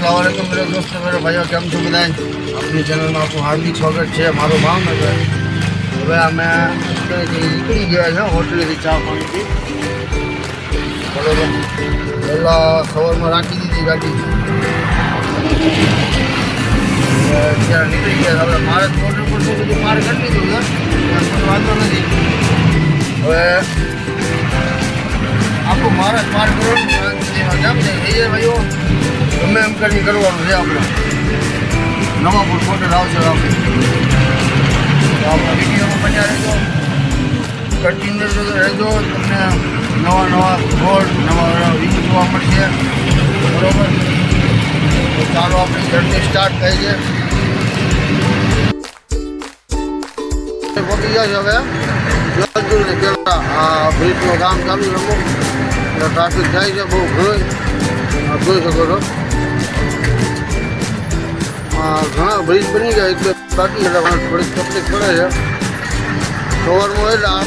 અસલામવાલેકુમ મેરે દોસ્તો મેરે ભાઈઓ કેમ છો બધા? આપણી ચેનલમાં આપણું હાર્દિક સ્વાગત છે, મારું ભાવનગર હવે અમે નીકળી ગયા છે, હોટેલેથી ચા પાણીથી. બરોબર પહેલાં સવારમાં રાખી દીધી ગાડી. અત્યારે નીકળી ગયા હવે મારે હોટલ પર શું બધું મારે કરી દીધું છે. કોઈ વાંધો નથી. હવે આખું મારા પાર કરવાનું છે, એ ભાઈઓ. ગમે એમ કરીને કરવાનું છે આપણે. નવાપુર હોટેલ આવશે આપણે તો આપણા વિડીયોમાં બન્યા રહેજો કન્ટિન્યુ રહેજો, તમને નવા નવા રોડ નવા નવા વ્યૂ જોવા મળશે. બરોબર? તો ચાલો આપણી જર્ની સ્ટાર્ટ થઈ છે. પહોંચી ગયા છે હવે. જલદુર ને પેલા આ બ્રિજનું કામ ચાલુ છે અમુક. એટલે ટ્રાફિક થાય છે બહુ ઘણું આ જોઈ શકો છો. ઘણા બ્રિજ બની ગયા એટલે કાઢી એટલે થોડીક તકલીફ પડે છે. સવારમાં હોય એટલે આ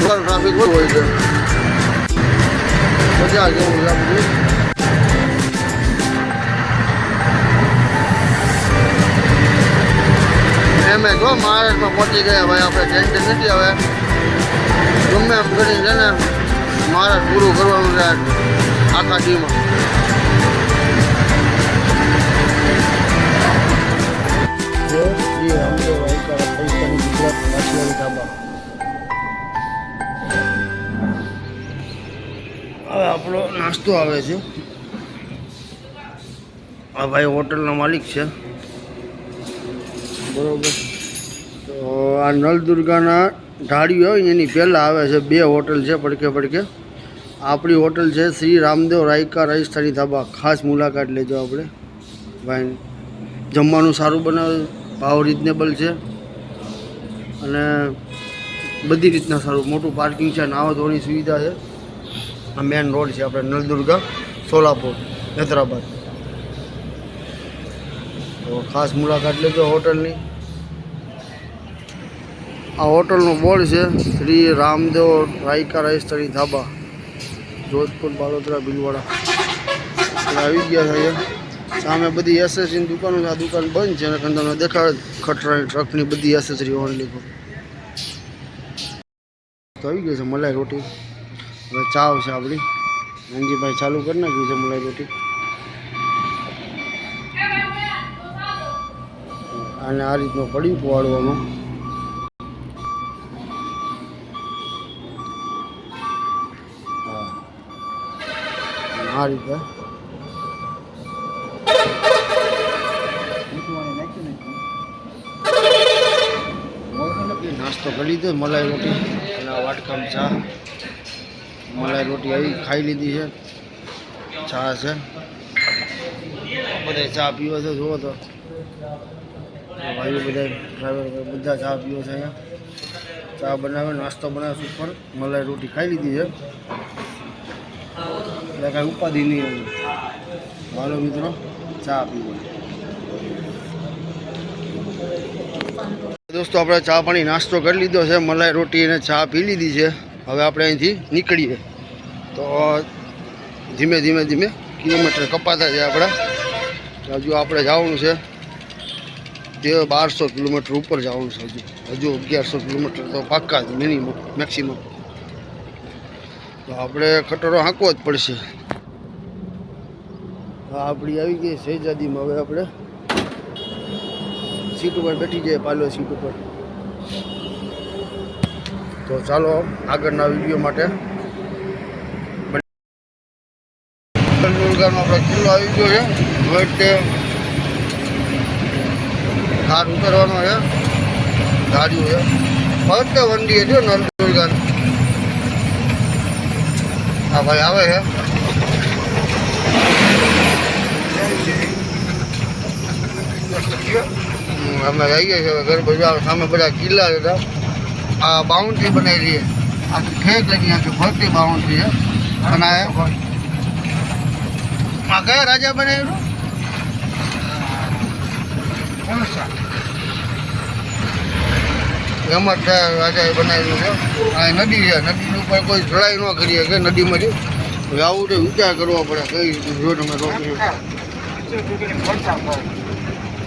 સવાર ટ્રાફિક હોય છે. મજા જેવું છે આ બધું એમે જો મહારાષ્ટ્રમાં પહોંચી ગયા ભાઈ આપણે ટેન્શન નથી હવે. ગમે એમ કરીને છે ને, મહારાષ્ટ્ર પૂરું કરવાનું છે. આખા હવે આપણો નાસ્તો આવે છે. આ ભાઈ હોટલનો માલિક છે. બરોબર. તો આ નલદુર્ગાના ઢાળી હોય એની પહેલાં આવે છે બે હોટલ છે પડકે પડકે આપણી હોટલ છે શ્રી રામદેવ રાયકા રાજસ્થાની ધાબા. ખાસ મુલાકાત લેજો આપણે. ભાઈ જમવાનું સારું બનાવે, ભાવ રિઝનેબલ છે. અને બધી રીતના સારું. મોટું પાર્કિંગ છે નાવા ધોવાની સુવિધા છે. આ મેન રોડ છે આપણે નલદુર્ગા, સોલાપુર, હૈદરાબાદ. તો ખાસ મુલાકાત લેજો હોટલની. આ હોટલનું બોર્ડ છે શ્રી રામદેવ રાયકા રાજસ્થાની ધાબા. જોધપુર, બાલોદરા, ભીલવાડા. આવી ગયા છે સામે બધી એસેસરીની દુકાનો છે. આ દુકાન બંધ છે. અને તમને દેખાડે ખટરાની ટ્રકની બધી એસેસરી ઓનલી તો આવી ગઈ છે મલાઈ રોટી. હવે ચાવ છે આપણી. નાનજીભાઈ ચાલુ કરી નાખ્યું છે મલાઈ રોટી. અને આ રીતનું પડ્યું પોવાડવામાં આ રીતે. નાસ્તો કરી લીધો, મલાઈ રોટી અને વાટકામ ચા. મલાઈ રોટી આવી, ખાઈ લીધી છે. ચા છે. બધા ચા પીવો છે, જુઓ તો. ભાઈઓ બધા ડ્રાઈવર બધા ચા પીવો છે અહીંયા. ચા બનાવે, નાસ્તો બનાવે સુપર મલાઈ રોટી ખાઈ લીધી છે. એટલે કાંઈ ઉપાધિ નહીં હોય. મારો મિત્રો, ચા પીવો. દોસ્તો, આપણે ચા પાણી નાસ્તો કરી લીધો છે, મલાઈ રોટી અને ચા પી લીધી છે. હવે આપણે અહીંથી નીકળીએ. તો, ધીમે ધીમે ધીમે કિલોમીટર કપાતા છે આપણા. હજુ આપણે જવાનું છે. તે બારસો કિલોમીટર ઉપર જવાનું છે હજુ. હજુ અગિયારસો કિલોમીટર તો પાક્કા જ મિનિમમ મેક્સિમમ તો આપણે ખટરો હાંકવો જ પડશે. આપણી આવી ગઈ સહેજાદીમાં હવે આપણે સીટ ઉપર બેઠી જઈએ પાલો સીટ ઉપર. તો ચાલો આગળના વીડિયો માટે. દુર્ગાનો આપણે કિલ્લો આવી ગયો છે. હવે તે ધાર ઉતરવાનો છે. ધાર્યું છે. ફક્ત વંડીએ છે નળ દુર્ગા હા ભાઈ આવે છે હમ, અમે આવી ગયા છે હવે ઘર બજાર સામે બધા કિલ્લા હતા આ બાઉન્ડ્રી બનાવેલી છે આખી ઠેક લગી આખી ફરતી બાઉન્ડ્રી છે અને આ આ કયા રાજા બનાવેલું જ રાજાએ બનાવેલું છે. આ નદી છે. નદીની ઉપર કોઈ ચડાઈ ન કરીએ કે નદીમાંથી હવે આવું તો વિચાર કરવો પડે કઈ રીતે જો તમે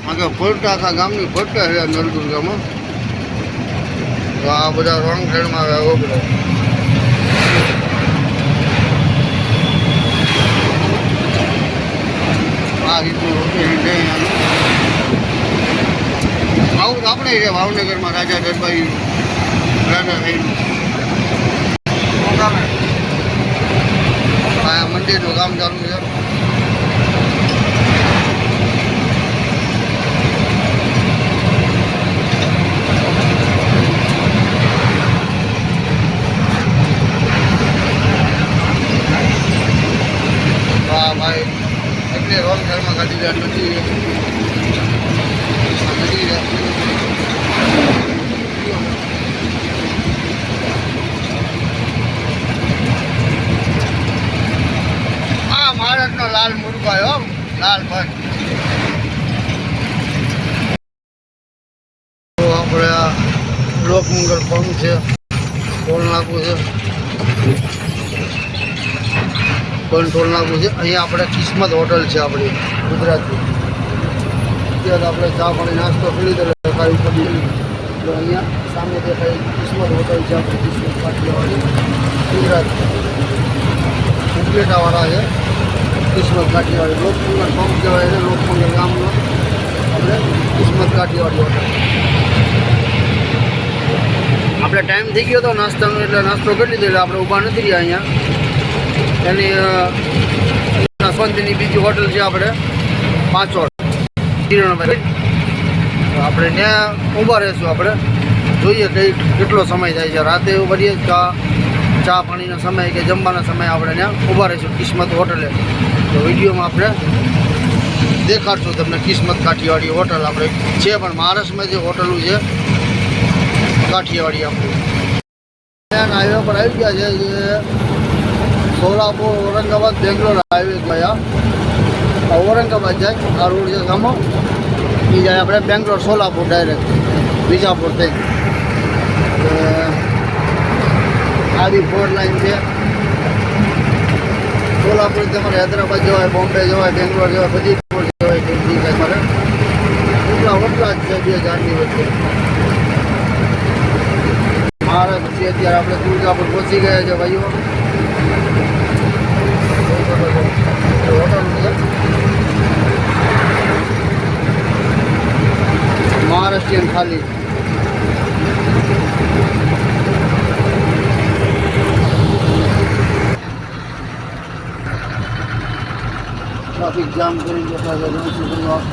આગળ ફોટા આખા ગામની ફોટા છે નળદુર્ગામાં. તો આ બધા રોંગ સાઈડમાં આવ્યા બધા. આ રીતનું રોટેશન છે આપણે છે, ભાવનગરમાં રાજા દરબારી સાઈડનું આ મંદિરનું કામ ચાલુ છે ભાઈ એટલે રોંગ ઘરમાં કાઢી જાય નદી છે. આ છે લાલ મુરગાય હો. લાલ તો આપણે આ લોકમંગલ છે. ટોલ નાકું છે? પણ ટોલ નાકું છે? અહીંયા આપણે કિસ્મત હોટલ છે આપણી, ગુજરાતની. ત્યાં આપણે ચા પાણી નાસ્તો કરી લીધો એટલે કાંઈ ઉપર નીકળી તો અહીંયા સામે દેખાય કિસ્મત હોટલ છે આપણી કિસ્મત કાઠિયાવાડી ગુજરાત. ઉપલેટાવાળા છે. કિસ્મત કાઠિયાવાડી લોકમંગલ પંપ કહેવાય છે લોકમંગલ ગામનો. આપણે કિસ્મત કાઠિયાવાડી હોટલ. આપણે ટાઈમ થઈ ગયો હતો નાસ્તાનો એટલે નાસ્તો કરી લીધો એટલે આપણે ઊભા નથી રહ્યા અહીંયા. એની અ, નસવંતની બીજી હોટલ છે આપણે પાંચોડ કિરણભાઈ આપણે ત્યાં ઊભા રહીશું આપણે. જોઈએ કઈ કેટલો સમય થાય છે. રાતે કરીએ ચા ચા પાણીનો સમય કે જમવાના સમય આપણે ત્યાં ઊભા રહીશું કિસ્મત હોટલે. તો વિડીયોમાં આપણે દેખાડશું તમને કિસ્મત કાઠિયાવાડી હોટલ આપણે છે, પણ મહારાષ્ટ્રમાં જે હોટલો છે, કાઠિયાવાડી આપણું. હાઈવે પર આવી ગયા છે સોલાપુર, ઔરંગાબાદ, બેંગ્લોર હાઈવે ગયા. ઔરંગાબાદ જાય, આ છે સામો એ જાય આપણે બેંગ્લોર, સોલાપુર ડાયરેક્ટ વિજાપુર થઈ આડી ફોર લાઈન છે. સોલાપુર તમારે હૈદરાબાદ જવાય, બોમ્બે જવાય, બેંગ્લોર જવાય બધી ફોર જવાય જી કાંઈ એટલા ઓટલા જ છે બે હજારની વચ્ચે. મારે છે અત્યારે આપણે દુર્ગાપુર પહોંચી ગયા છે ભાઈઓ હોટલ છે મહારાષ્ટ્રીયન થાલી ટ્રાફિક જામ કરી બેઠા છે ઘણી સુધીમાં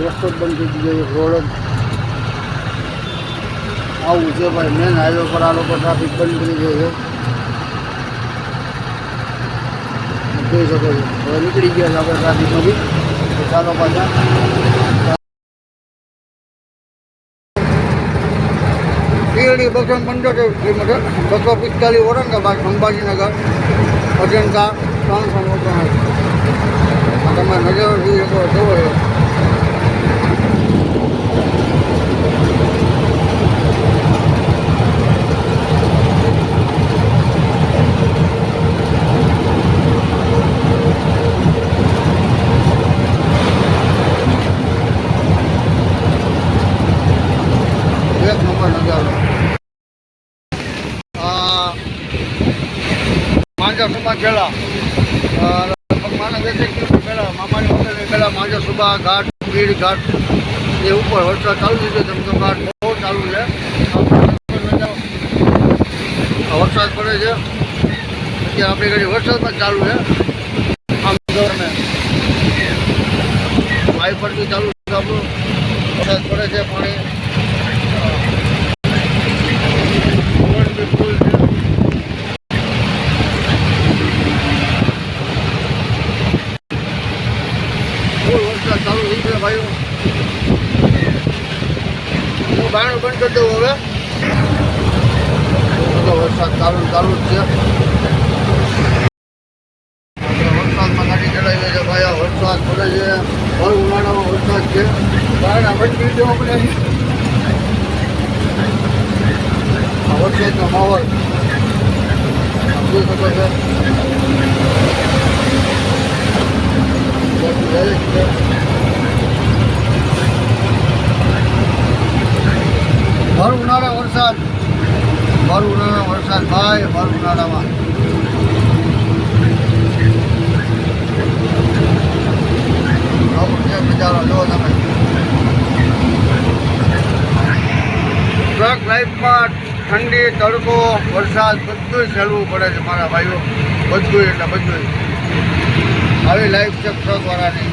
રસ્તો જ બંધ થઈ ગયો છે રોડ જ આવું છે ભાઈ મેન હાઈવે પર આ લોકો ટ્રાફિક બંધ કરી દે છે જોઈ શકો છો હવે નીકળી ગયા છે આપણે ટ્રાફિકમાંથી તો ચાલો પાછા શિરડી બસો પંચોતેર કિલોમીટર બસો પિસ્તાલીસ ઔરંગાબાદ અંબાજીનગર, અજંતા, ત્રણસો ઓગણસાઠ તમે નજર જોઈ શકો છો જુઓ છો. એક નંબર નજારો આ સુબા લગભગ પહેલાં મામાની પહેલાં માંજા સુબા ઘાટ ભીડ ઘાટ, એ ઉપર વરસાદ ચાલુ થઈ ગયો ધમધમ ઘાટ બહુ ચાલુ છે. વરસાદ પડે છે. અત્યારે આપણી ઘડી પણ ચાલુ છે. આમ ગવર્મેન્ટ. વાઇપર બી ચાલુ છે આપણું. વરસાદ પડે છે પાણી. ચાલુ ચાલુ જ છે. વરસાદમાં નાખી ચડાવીએ છે ભાઈ વરસાદ પડે છે. ભર ઉનાળામાં વરસાદ છે. કારણ આપણે આપણે વરસાદનો માહોલ. સમજી શકો છો? ભર ઉનાળે વરસાદ. જાય છે ઉનાળામાં. નજારો જુઓ તમે. ટ્રક લાઈફમાં ઠંડી, તડકો, વરસાદ બધું સહેલું પડે છે મારા ભાઈઓ. બધું એટલે બધું આવી લાઈફ છે ટ્રકવાળાની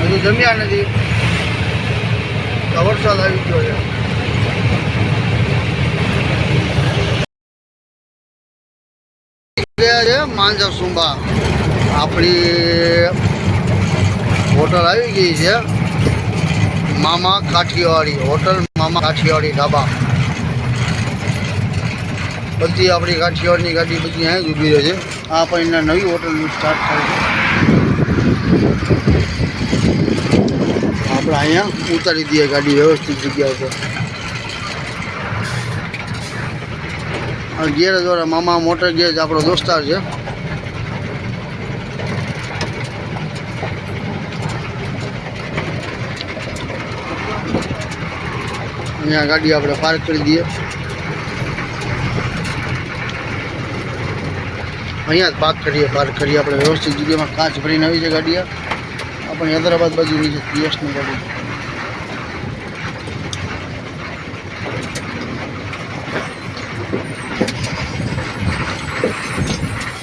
હજુ જમ્યા નથી. વરસાદ આવી ગયો છે. માંજર સુંબા. આપણી હોટલ આવી ગઈ છે. મામા કાઠિયાવાડી, હોટલ મામા કાઠિયાવાડી ઢાબા બધી આપણી કાઠિયાવાડની ગાડી બધી અહીંયા જ ઊભી રહે છે. આ પણ એના નવી હોટલ સ્ટાર્ટ થાય છે. આપણે અહીંયા ઉતારી દઈએ ગાડી વ્યવસ્થિત જગ્યા ઉપર. ગેરેજ વાળા મામા મોટર ગેરેજ આપણો દોસ્તાર છે. અહીંયા ગાડી આપણે પાર્ક કરી દઈએ અહીંયા જ પાર્ક કરીએ પાર્ક કરીએ આપણે વ્યવસ્થિત જગ્યામાં કાચ ભરીને આવી છે ગાડી આ આપણે હૈદરાબાદ બાજુની છે પીએસની ગાડી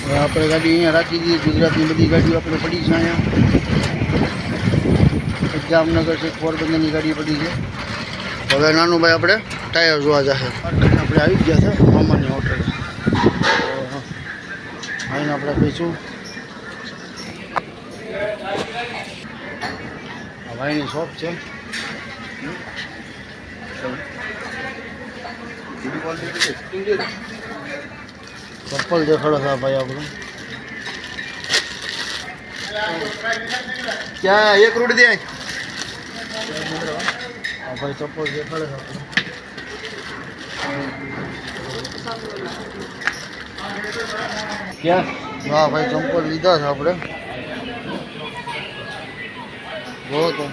હવે આપણે ગાડી અહીંયા રાખી દઈએ, ગુજરાતની બધી ગાડીઓ આપણે પડી છે અહીંયા. જામનગર છે, પોરબંદરની ગાડી પડી છે. હવે નાનું ભાઈ આપણે ટાયર જોવા જશે આપણે આવી ગયા છે, મામાની હોટલ આવીને આપણે પીશું ભાઈની શોપ છે. ચપ્પલ દેખાડો છે ભાઈ આપણું. ક્યાં એક રૂટ દે. ભાઈ ચપ્પલ છે આપણું क्या હા, ભાઈ ચંપલ લીધા છે આપણે. જોવો તો.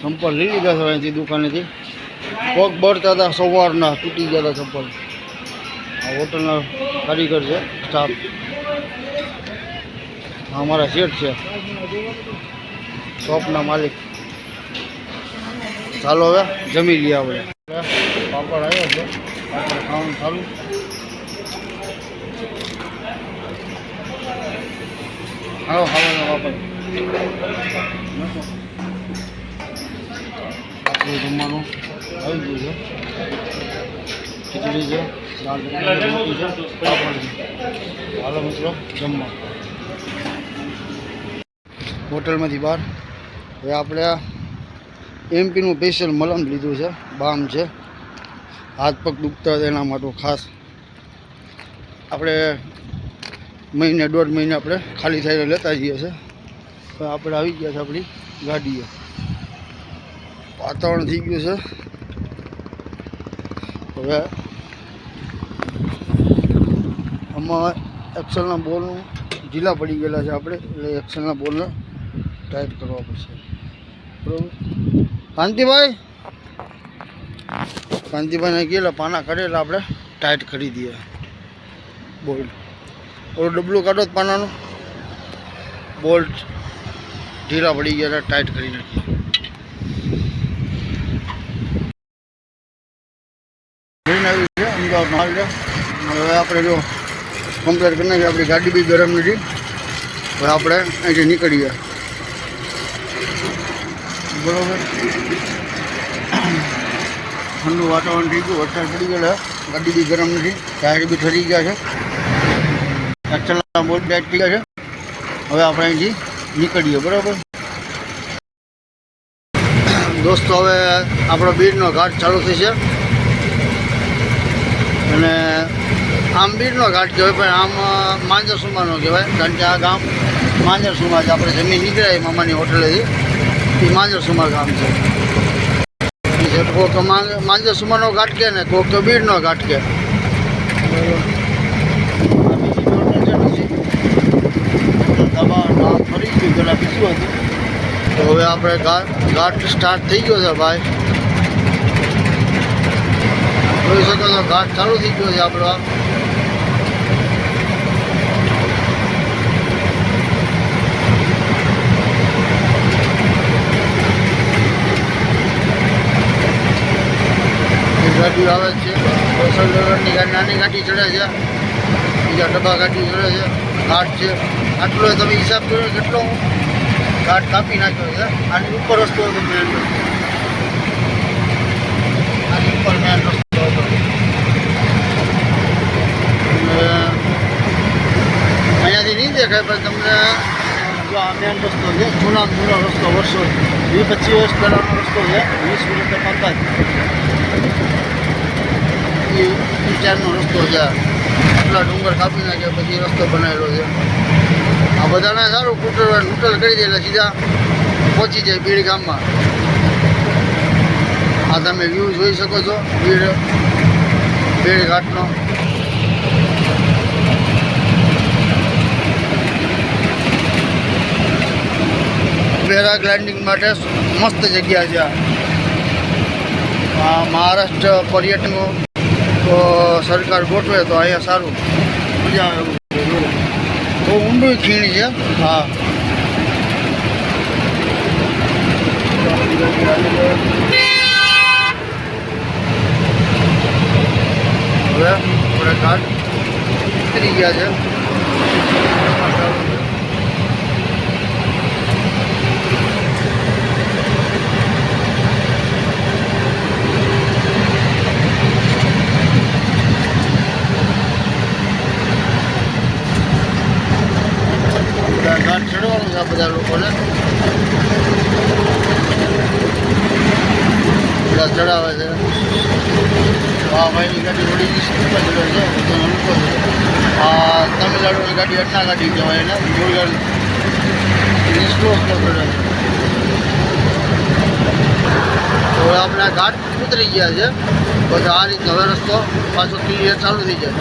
ચંપલ લઈ લીધા છે અહીંથી દુકાનેથી. પગ બળતા હતા, સવારના તૂટી ગયા હતા ચંપલ આ હોટલના કારીગર છે, સ્ટાફ. અમારા શેઠ છે. શોપના માલિક. ચાલો હવે જમી લઈએ આપણે. પાપડ આવ્યો છે. પાપડ ખાવાનું ચાલુ. હાલો, ખાવાનો પાપડ. આપણું જમવાનું આવી ગયું છે. ખીચડી છે પાપડ હાલો મિત્રો, જમવા. હોટલમાંથી બહાર. હવે આપણે એમપીનું સ્પેશિયલ મલમ લીધું છે, બામ છે. હાથ પગ દુખતા એના માટે ખાસ આપણે મહિને, દોઢ મહિને આપણે ખાલી થઈને લેતા જઈએ છીએ. તો આપણે આવી ગયા છે આપણી ગાડીએ. વાતાવરણ થઈ ગયું છે. હવે આમાં એક્સલના બોલનું ઢીલા પડી ગયેલા છે આપણે, એટલે એક્સલના બોલને ટાઈટ કરવા પડશે. બરાબર? કાંતિભાઈ? કાંતિભાઈને ગયેલા, પાના કાઢેલા આપણે. ટાઈટ કરી દઈએ બોલ્ટ ઓલું ડબલું કાઢો પાનાનું. બોલ્ટ ઢીલા પડી ગયા ટાઈટ કરી નાખીએ અમદાવાદ માલ છે આપણે જો કમ્પ્લેટ કરી નાખીએ, આપણી ગાડી બી ગરમ નથી. હવે આપણે અહીંથી નીકળીએ. બરોબર? ઠંડુ વાતાવરણ થઈ ગયું, વરસાદ પડી ગયો ગાડી બી ગરમ નથી, ટાયર બી ઠરી ગયા છે. એક્સલના બોર્ડ ટાઈટ થઈ ગયા છે. હવે આપણે અહીંથી નીકળીએ, બરાબર? દોસ્તો, હવે આપણો બીડનો ઘાટ ચાલુ થશે અને આમ બીડનો ઘાટ કહેવાય, પણ આમ માંજરસુમાનો કહેવાય, કારણ કે આ ગામ માંજરસુમા છે આપણે જમીન નીકળ્યા મામાની હોટલેથી. એ માંજરસુમા ગામ છે. કોક માંજરસુમાનો ઘાટ કે ને, કોક બીરનો ઘાટ કે તો હવે આપણે ઘાટ સ્ટાર્ટ થઈ ગયો છે ભાઈ. જોઈ શકો છો, ઘાટ ચાલુ થઈ ગયો છે આપણો. આ. એ ગાડીઓ આવે છે સોશિયલ લેવલની ગાડી નાની ગાડી ચડે છે, બીજા ડબ્બા ગાડી ચડે છે, ઘાટ છે. આટલો તમે હિસાબ કરો કેટલો ઘાટ કાપી નાખ્યો છે. આની ઉપર રસ્તો હતો, મેન આની ઉપર મેન રસ્તો હતો. અને અહીંયાથી નહીં દેખાય, પણ તમને જો આ મેન રસ્તો છે, જૂના જૂનો રસ્તો વર્ષો વીસ પચીસ વર્ષ પહેલાંનો રસ્તો છે, વીસ વર્ષ પહેલાં એ વિચારનો રસ્તો છે આટલા ડુંગર કાપી નાખ્યા, પછી રસ્તો બનાવેલો છે. આ બધાને સારું કુટર નૂટલ કરી દે એટલે સીધા. પહોંચી જાય બીડ ગામમાં. આ તમે વ્યૂ જોઈ શકો છો બીડ બીડ ઘાટનો પેરાગ્લાઇડિંગ માટે મસ્ત જગ્યા છે. આ. મહારાષ્ટ્ર પર્યટનો તો સરકાર ગોઠવે તો અહીંયા સારું. મજા આવે બહુ ઊંડું ખીણ છે. હા. હવે આપણે ઘાટ ઉતરી ગયા છે બધા ઘાટ ચડવાનું બધા લોકોને. ચડાવે છે. આ ભાઈની ગાડી રોડી ચડે છે. આ તમિલનાડુની ગાડી અટના ગાડી કહેવાય એને સ્લો સ્લો તો આપણે ઘાટ ઉતરી ગયા છે. પછી આ રીતે હવે રસ્તો પાછો ક્લિયર ચાલુ થઈ જાય.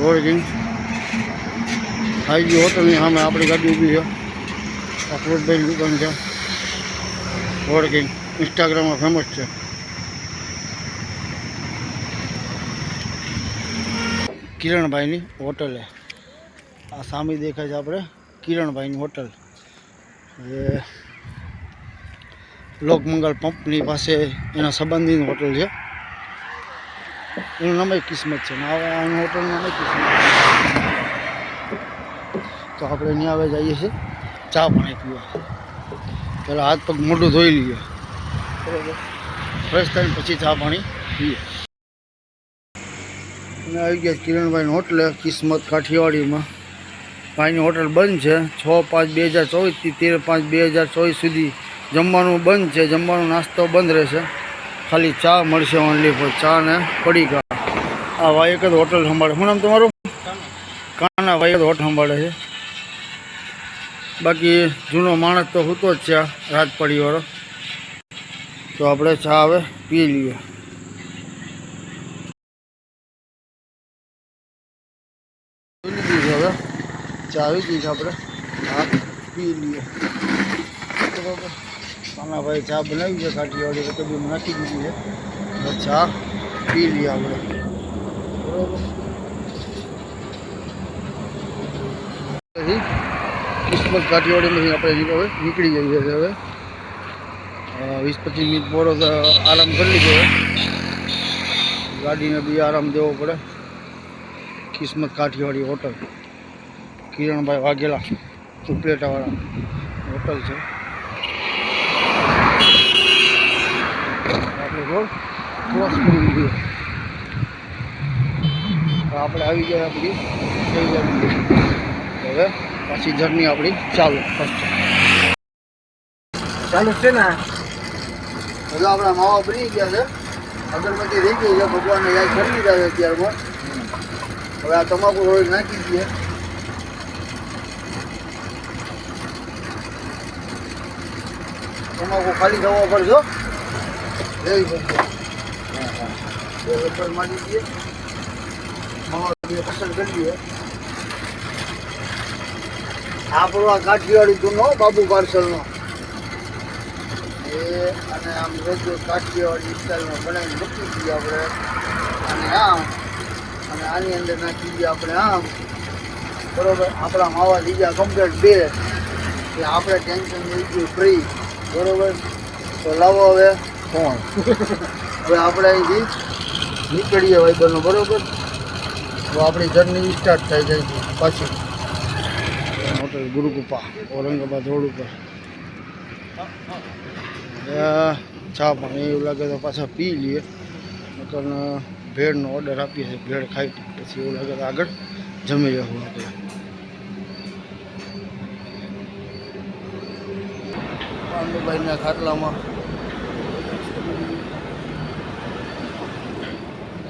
રોડ ગઈ હોટલની સામે આપણી ગાડી ઊભી છે. આ ફ્રૂટભાઈની દુકાન છે. રોડ ઇન્સ્ટાગ્રામમાં ફેમસ છે. કિરણભાઈની હોટલે. આ સામે દેખાય છે આપણે. કિરણભાઈની હોટલ. એ લોકમંગલ પંપની પાસે એના સંબંધીની હોટલ છે. એનું નામ કિસ્મત છે. આ હોટલનું નામ કિસ્મત કિસ્મત તો આપણે ત્યાં હવે જઈએ છીએ. ચા પાણી પીવા. પહેલાં હાથ પગ મોઢું ધોઈ લઈએ. બરાબર. ફ્રેશ થઈને પછી ચા પાણી પીએ. અને આવી ગયા કિરણભાઈની હોટલે કિસ્મત કાઠિયાવાડીમાં. ભાઈની હોટલ બંધ છે. છ પાંચ બે હજાર ચોવીસથી તેર પાંચ બે હજાર ચોવીસ સુધી જમવાનું બંધ છે. જમવાનો નાસ્તો બંધ રહેશે. ખાલી ચા મળશે ઓનલી ફોર ચા ને પડીકા આ જ હોટલ સંભાળે. શું નામ તમારું? કાના. જ હોટલ સંભાળે છે. બાકી જૂનો માણસ તો હોતો જ છે આ રાજપડીવાળો તો આપણે ચા હવે પી લઈએ. હવે ચા આવી ગઈ છે આપણે. હા, પી લઈએ. કાના ભાઈ ચા બનાવી છે કાઠિયાવાડી તો બી નાખી દીધી છે. ચા પી લઈએ આપણે. બરાબર. કિસ્મત કાઠિયાવાડીમાંથી આપણે હવે નીકળી જઈએ છીએ હવે. વીસ પચીસ મિનિટ બોરો આરામ કરી લીધો ગાડીને બી આરામ દેવો પડે. કિસ્મત કાઠિયાવાડી હોટલ. કિરણભાઈ વાઘેલા, ઉપલેટાવાળા હોટલ છે. આપણે રોડ ક્રોસ આપણે આવી ગયા આપણી. હવે પાછી જર્ની આપણી ચાલુ ફર્સ્ટ ચાલુ છે ને? હવે આપણા માવા બની ગયા છે. અગરબત્તી રહી ગઈ છે ભગવાનને યાદ કરી લીધા છે અત્યારમાં. હવે આ તમાકુ થોડી નાખી દઈએ તમાકુ ખાલી થવા પડશો લેવી પડશે હા હા. બે મારી દઈએ માવા પસંદ કરી દઈએ આપણો આ કાઠિયાવાડી જૂનો બાબુ પાર્સલનો. એ અને આમ રોજો કાઠિયાવાડી સ્ટાઇલમાં બનાવીને મૂકી દઈએ આપણે. અને આમ, અને આની અંદર નાખી દઈએ આપણે આમ. બરોબર? આપણા માવા લીધા કમ્પ્લેટ બે. એટલે આપણે ટેન્શન લઈ ગયું ફ્રી બરોબર? તો લાવો હવે કોણ હવે આપણે અહીંથી નીકળીએ ભાઈબંધનો બરોબર? તો આપણી જર્ની સ્ટાર્ટ થઈ જાય છે પાછી. હોટલ ગુરુકૃપા, ઔરંગાબાદ રોડ ઉપર. ચા પાણી એવું લાગે તો પાછા પી લઈએ. નકર ભેળનો ઓર્ડર આપીએ છીએ, ભેળ ખાઈ પછી એવું લાગે તો આગળ જમી લેવું આપણે. પાંડુભાઈના ખાટલામાં.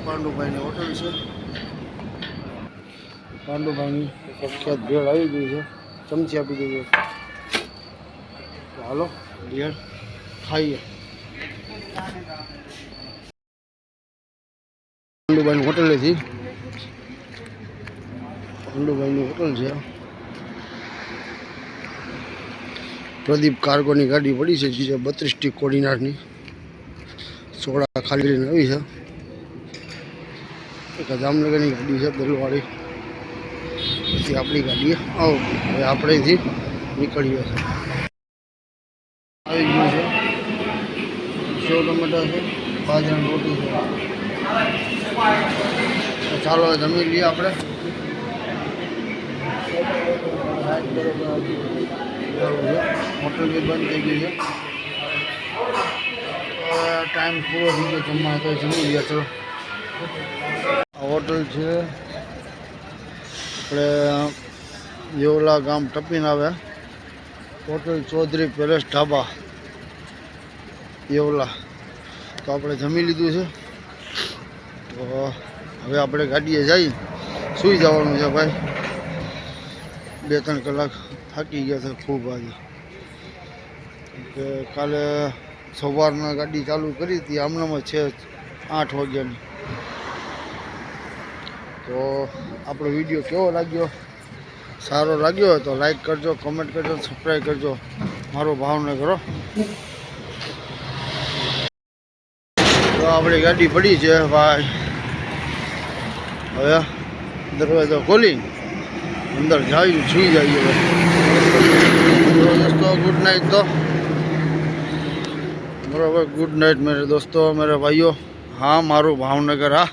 પાંડુભાઈની હોટલ છે. પાંડુભાઈની પ્રખ્યાત ભેળ આવી ગઈ છે. ચમચી આપી દેજો. હાલો ડિયર ખાઈએ. હોટલ હોટલેથી પાંડુભાઈની હોટલ છે. પ્રદીપ કાર્ગોની ગાડી પડી છે જે બત્રીસ ટી કોડીનારની. સોળા ખાલી કરીને આવી છે. એક જામનગરની ગાડી છે, દલવાળી. પછી આપણી ગાડી આવું. હવે આપણે જે નીકળીએ છીએ આવી ગયું છે. સેવ ટમેટા છે. બાજરાની રોટી છે. ચાલો જમી લઈએ આપણે. હોટલ બી બંધ થઈ ગઈ છે. ટાઈમ પૂરો થઈ ગયો જમવા તો જમી લઈએ, ચલો. હોટલ છે આપણે યોલા ગામ ટપીને આવે હોટલ ચૌધરી પેલેસ ઢાબા. યોલા. તો આપણે જમી લીધું છે. તો હવે આપણે ગાડીએ જઈ સૂઈ જવાનું છે ભાઈ. બે ત્રણ કલાક થાકી ગયા છે ખૂબ આજે. કાલે સવારના ગાડી ચાલુ કરી હતી, હમણાંમાં છે આઠ વાગ્યાની. તો આપણો વીડિયો કેવો લાગ્યો? સારો લાગ્યો હોય તો લાઈક કરજો કમેન્ટ કરજો સબસ્ક્રાઈબ કરજો. મારો ભાવનગરો તો આપણી ગાડી પડી છે, ભાઈ. હવે દરવાજો ખોલી અંદર જાય સુઈ જાય દોસ્તો ગુડ નાઇટ તો. બરાબર ગુડ નાઇટ મેરે દોસ્તો, મેરે ભાઈઓ. હા, મારું ભાવનગર, હા.